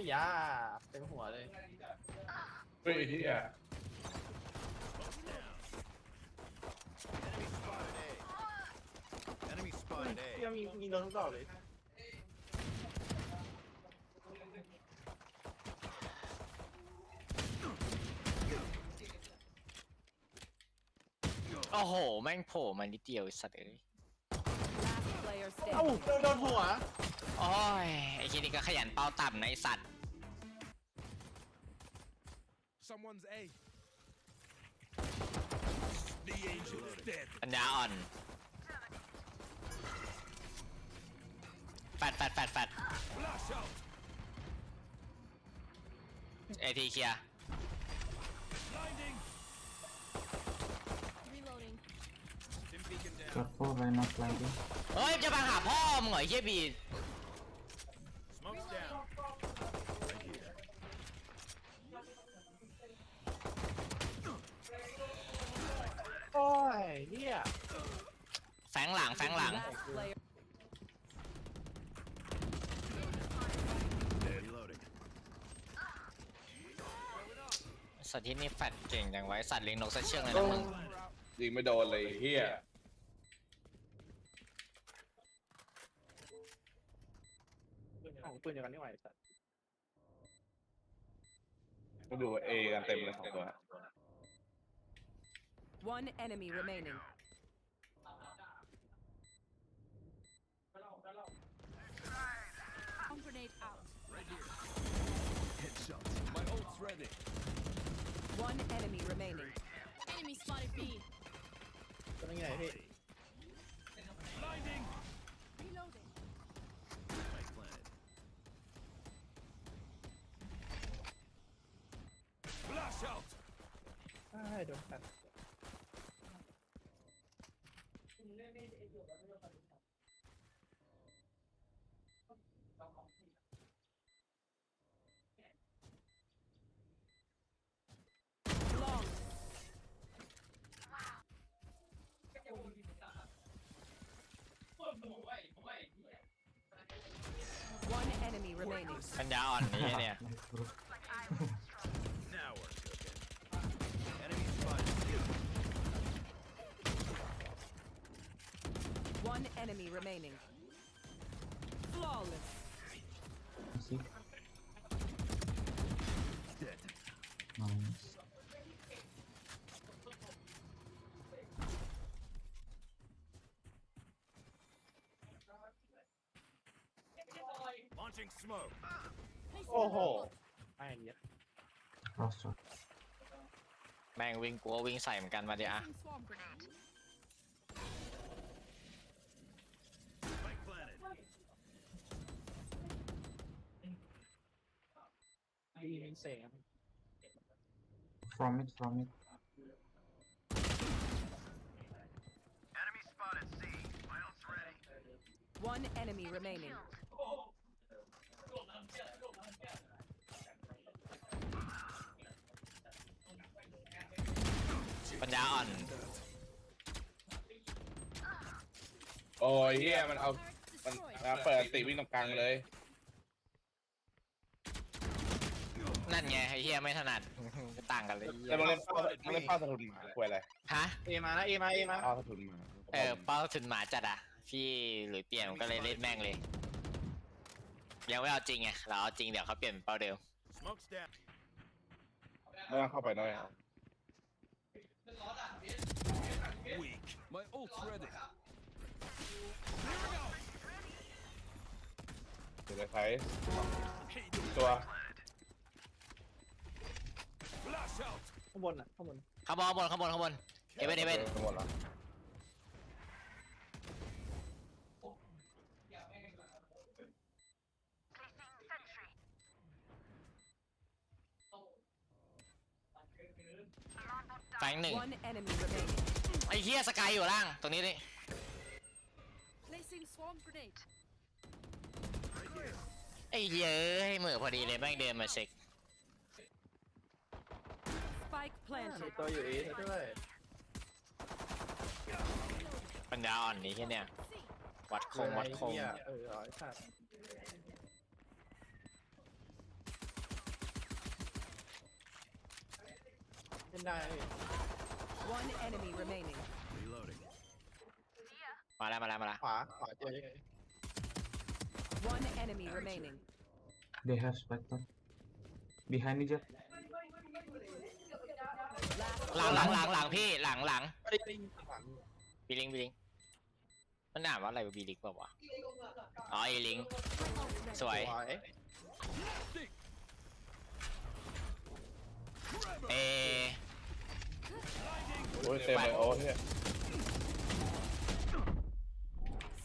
อ้ยาเต็มหัวเลยเฮ้ยเฮีย Enemy spotted A. Enemy spotted เฮีย A. มีมีโดนทุกดอกเลยโอ้โห แม่งโผล่มานิดเดียวไอ้สัตว์เอ้ย Last player เอ้า standing. โดนโดนหัว โอ้ย ไอ้ทีนี่ก็ขยันเป้าต่ำในะไอ้สัตว์ Someone's A. The angel is dead. ปัญญาอ่อน แฟดแฟดแฟดแฟด Flash out. เอทีเคลียร์ Blinding. Reloading. Dim beacon down. Careful, I'm not sliding. เฮ้ย จะมาหาพ่อมึงเหรอไอ้เฮียบี Smoke's down. Right here. โอ้ยเฮียแฝงหลังแฝงหลัง Last player. Reloading. สัตว์ที่นี่แฟดเก่งจังไว้สัตว์เลี้ยงนกซะเชื่องเลยนะมึงยิงไม่โดนเลยเฮียของปืนเดียวกันนี่หว่าไอ้สัตว์ มาดูเอกันเต็มเลยสองตัว One enemy remaining. Bomb grenade out. Headshot. My ult's ready. One enemy remaining. Enemy spotted B. ตัวนี้ไงพี่ Blinding. Reloading. Spike planted. Flash out. ใช่โดนตัด remaining. ปัญญาอ่อนนี่เนี่ย Nice, bro. Now we're cooking. Enemy spotted C. One enemy remaining. Flawless. See? Dead. Nice. Launching smoke. โอ้โหไอ้เหี้ย Cross shot. แม่งวิ่งกลัววิ่งใส่เหมือนกันมาดิอะ Placing swarm grenade. Spike planted. ไอ้มีเสียง From it, from it. Enemy spotted C. My ult's ready. One enemy remaining. ปัญญาอ่อน โอ้ยเฮียมันเอา มัน Destroyed. มาเปิดติวิ่งตรงกลางเลย นั่นไงไอ้เฮียไม่ถนัดก็ต่างกันเลยเหี้ยแล้วมึงเล่นเป้ามึงเล่นเป้าสะทุนหมาคุยอะไรฮะ เอมานะเอมาเอมาเป้าสะทุนหมาเออเป้าถึงหมาจัดอะ พี่หรือเปลี่ยนผมก็เลยเล่นแม่งเลยยังไม่เอาจริงไงเราเอาจริงเดี๋ยวเขาเปลี่ยนเป็นเป้าเดิม Smoke's down. ไม่ต้องเข้าไปน้อย Weak. My ult's ready. เดี๋ยวไปใช้ Hey, ตัว flash out. ข้างบนอะข้างบนข้างบนข้างบนข้างบนข้างบนเอเวนเอเวนหมดแล้วแฟงหนึ่ง One enemy remaining. ไอ้เฮียสกายอยู่ล่าง ตรงนี้นี่ไอ้เฮียให้ยมือพอดีเลยแม่งเดินมาเช็คมีสิกตัวอยู่อีทด้วย ปัญญาอ่อนนี้แค่เนี่ย วัดคงวัดคง เออนได้ One enemy remaining. Reloading. มาแล้วมาแล้วมาแล้วขวาขวาเจอ One enemy remaining. They have spectre. Behind me, Jet. Last หลังหลังหลังหลังพี่หลังหลังไม่ได้ยิงหลังบีลิงบีลิงมันอ่านว่าอะไรวะบีลิงเปล่าวะอ๋อเอลิงสวยสวยเอ โอ้ยเต็มเลยโอ้เฮีย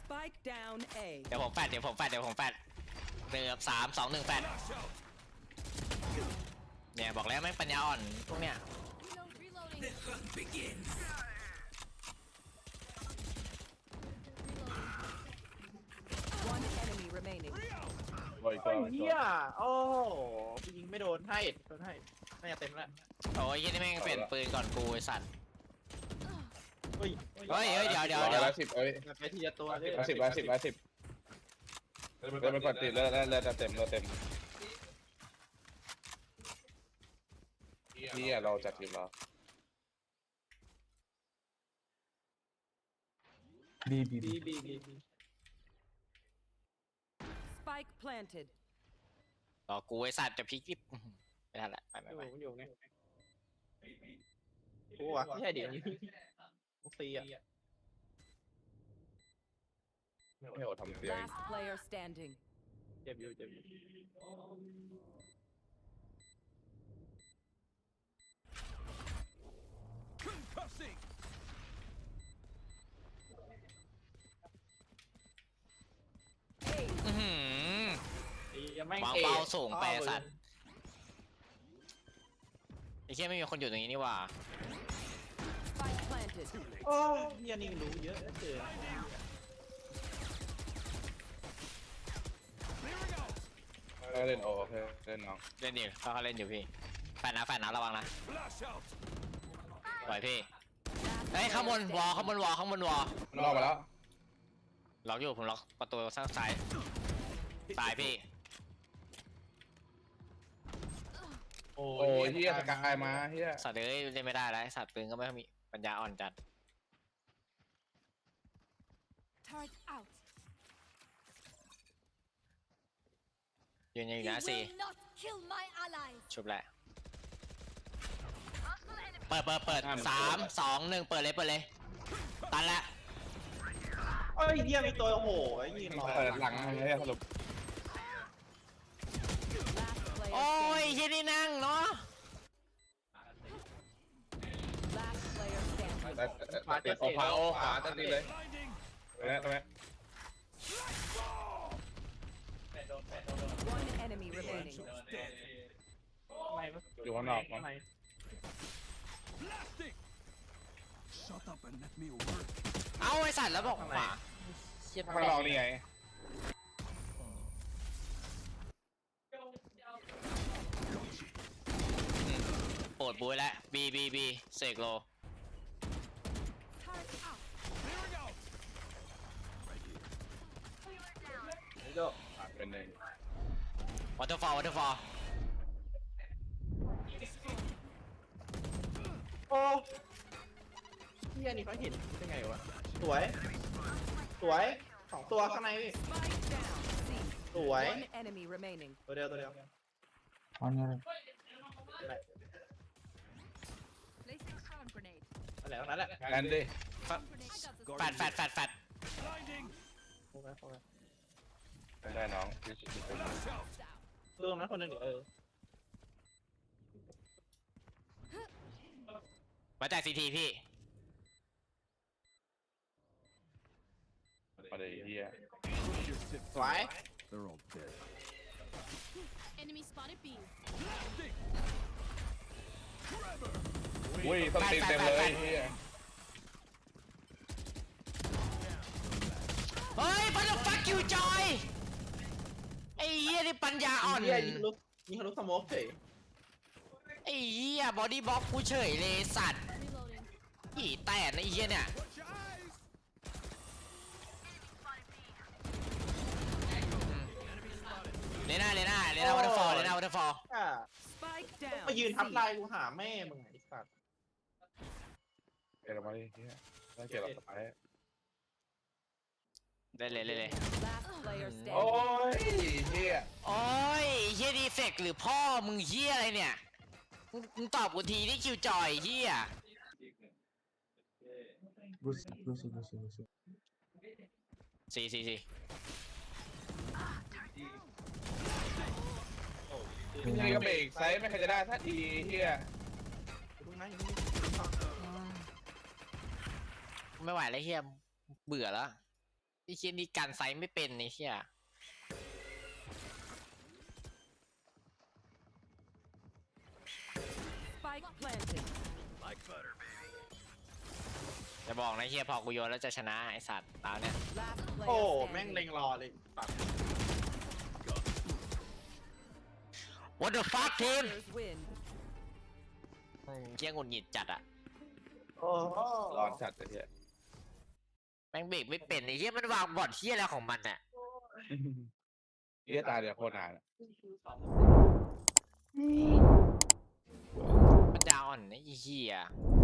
Spike down A. เดี๋ยวผมแฟดเดี๋ยวผมแฟดเดี๋ยวผมแฟดหนึ่งกับสามสองหนึ่งแฟด Flash out. เนี่ยบอกแล้วแม่งปัญญาอ่อนพวกเนี้ย Reload, reloading. One enemy remaining. บอยก็ไอ้เหี้ยโอ้โหยิงไม่โดนให้โดนให้น่าจะเต็มแล้ว โอ้ยยี่นี่แม่งเปลี่ยนปืนก่อนกูไอสัตว์ เฮ้ยเฮ้ยเฮ้ยเดี๋ยวเดี๋ยวร้อยเดี๋ยวละสิบเอ้ยไปทีละตัวเลยร้อยสิบร้อยสิบร้อยสิบเดินไปกดติดแล้วแล้วแล้วเต็มเราเต็มนี่เราจัดทีมเรา B, B, บี B. บีบีบี Spike planted. รอกูไอสัตว์จะพลิกลิบอื้อหือไม่ทันละไปไปอยู่ไปอยู่ไงกูวะไม่ใช่เดี๋ยว นี้มุกซีอะไม่โหดทำเสียง Last player standing. เจ็บอยู่เจ็บอยู่ Concussing. อื้อหือไอ้ยังไม่งวางเอเป้าสูงไปเข้าสัตว์ ไอ้เชี่ยไม่มีคนอยู่ตรงนี้นี่หว่า Spike planted. โอ้เฮียนี่รู้เยอะเหลือเกิน Clearing out. เล่นโอโอเคเล่นน้องเล่นดิเขาเขาเล่นอยู่พี่แฟนนะแฟนนะระวังนะ Flash out. ปล่อยพี่เฮ้ยข้างบนวอลข้างบนวอลข้างบนวอลมันออกมาแล้วล็อกอยู่ผมล็อกประตูข้างซ้ายตายพี่โอ้โอ้ยเฮียสกายมาเฮียสัตว์เอ้ยเล่นไม่ได้แล้วไอ้สัตว์ปืนก็ไม่มี ปัญญาอ่อนจัด Turret out. ยืนยังอยู่ You นะสี่ will not kill my allies. ชุบแหละ เปิดเปิดเปิดสามสองหนึ่งเปิดเลยเปิดเลย ตันละ เอ้ยเฮียมีตัวโอ้โหไอ้ยิงรอเปิดหลังมันเลยสรุป Last player โอ้ย standing. ที่นี่นั่งเนาะ Last player มาติดโอพาโอขวาตัดติดเลยตรงนี้ตรงนี้ One enemy remaining. Shots dead. อยู่ข้างนอกมั้งทำไม Blasting. Shut up and let me work. เอาไอสัตว์แล้วบอกขวาข้างนอกนี่ไงปวดบุ้ยแล้วบีบีบีเสกโล Turret out. Clearing out. โจ้อะเป็นหนึ่งวอเตอร์ฟอลวอเตอร์ฟอลโอ้เฮียนี่เขาเห็นได้ไงวะ สวย สวยสองตัวข้างในพี่ Spike down. C. สวย One enemy remaining. ตัวเดียวตัวเดียว On your right. Placing sound grenade. อะไรตรงนั้นแหละแอนดี้ Sound grenade. I got this. แฟดแฟดแฟดแฟด Blinding. โฟกัสโฟกัสได้น้อง Flash รวงนะคนหนึ่งเออมาแจกซีทีพี่ ประเดี๋ยวเฮียสวุ้ยต้องตีเต็มเลยเฮียเฮ้ย what the fuck you นี่ปัญญาอ่อน เฮียยิงทะลุยิงทะลุสโมกเฉยไอ้เหี้ยบอดี้บล็อกกูเฉยเลยสัตว์ Reloading. อีแต่ไอ้เหี้ยเนี่ย Watch your eyes. เลน่าเลน่าเลน่าวอเตอร์ฟอลเลน่าวอเตอร์ฟอล อ่า Spike down. มายืนทับ C. ลายกูหาแม่มึงไอ้สัตว์ เอ็ดออกมาดิเฮียน่าเกลียดหรอกไป ได้เลยเลยเลย Last player โอ้ standing. ยเฮียโอ้ยเฮียดีเฟกหรือพ่อมึงเฮียอะไรเนี่ย มึงมึงตอบกูทีที่คิวจอยเฮีย Lucy, Lucy, Lucy, Lucy. สี่สี่สี่ยังไงก็เบรกไซส์ไม่เคยจะได้สักทีเฮียอย่าเพิ่งนะอย่าเพิ่งไม่ไหวแล้วเฮียเบื่อแล้ว ไอ้เฮียนี่การไซส์ไม่เป็นไอ้เฮีย Spike planted. Like butter, baby. จะบอกนะเฮียพอกูโยนแล้วจะชนะไอสัตว์ตามเนี่ย Last โอ้ player แม่ง standing. เล็งรอเลยปัด What the fuck ทีม Players win. เฮียหงุดหงิดจัดอะ โอ้โห ร้อนจัดเลยเฮีย แม่งเบรกไม่เป็นไอ้เฮียมันวางบอร์ดเฮียอะไรของมันอะเฮียตายเดี๋ยวโคตรนานอะมันดาวอ่อนไอ้เฮียเ